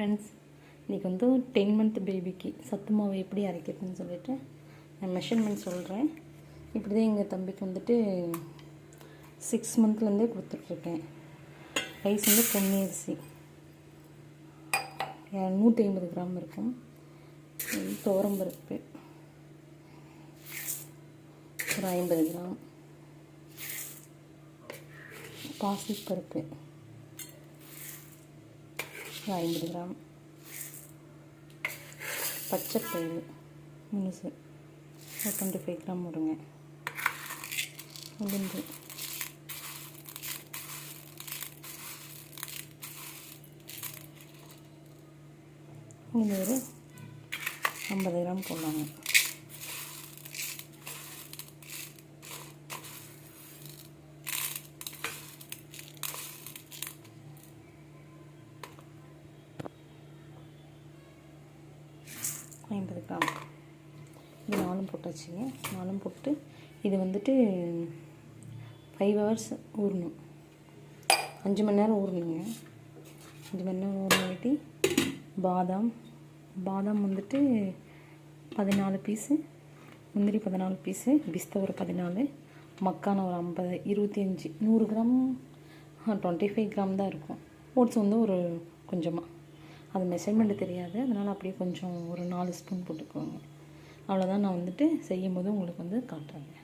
Friends இன்றைக்கி வந்து ten month பேபிக்கு சத்து மாவு எப்படி அரைக்கிறதுன்னு சொல்லிட்டு நான் மெஷர்மெண்ட் சொல்கிறேன் இப்படி தான் எங்கள் தம்பிக்கு வந்துட்டு சிக்ஸ் மந்த்லேருந்தே கொடுத்துட்ருக்கேன். ரைஸ் வந்து பொன்னி அரிசி நூற்றி ஐம்பது கிராம் இருக்கும் துவரம்பருப்பு ஒரு ஐம்பது கிராம். பாசிப்பருப்பு. ஐம்பது கிராம். பச்சைப்பயிறு முழுசு. ஒரு டுவெண்ட்டி ஃபைவ் கிராம் வருங்க உளுந்து. உளுந்து ஒரு ஐம்பது கிராம் போடலாங்க ஐம்பது கிராம் இது நாலும் போட்டாச்சுங்க நாலும் போட்டு இது வந்துட்டு ஃபைவ் ஹவர்ஸ் ஊறணும். அஞ்சு மணி நேரம் ஊறணுங்க. அஞ்சு மணி நேரம் ஊறினாட்டி பாதாம் பாதாம் வந்துட்டு பதினாலு பீஸு முந்திரி பதினாலு பீஸு பிஸ்தா ஒரு பதினாலு மக்கான ஒரு ஐம்பது இருபத்தி அஞ்சு நூறு கிராம் டுவெண்ட்டி ஃபைவ் கிராம் தான் இருக்கும். ஓட்ஸ் வந்து ஒரு கொஞ்சமாக அது மெஷர்மெண்ட் தெரியாது. அதனால் அப்படியே கொஞ்சம் ஒரு நாலு ஸ்பூன் போட்டுக்கோங்க. அவ்வளோதான் நான் வந்துட்டு செய்யும் போது உங்களுக்கு வந்து காட்டுறேங்க.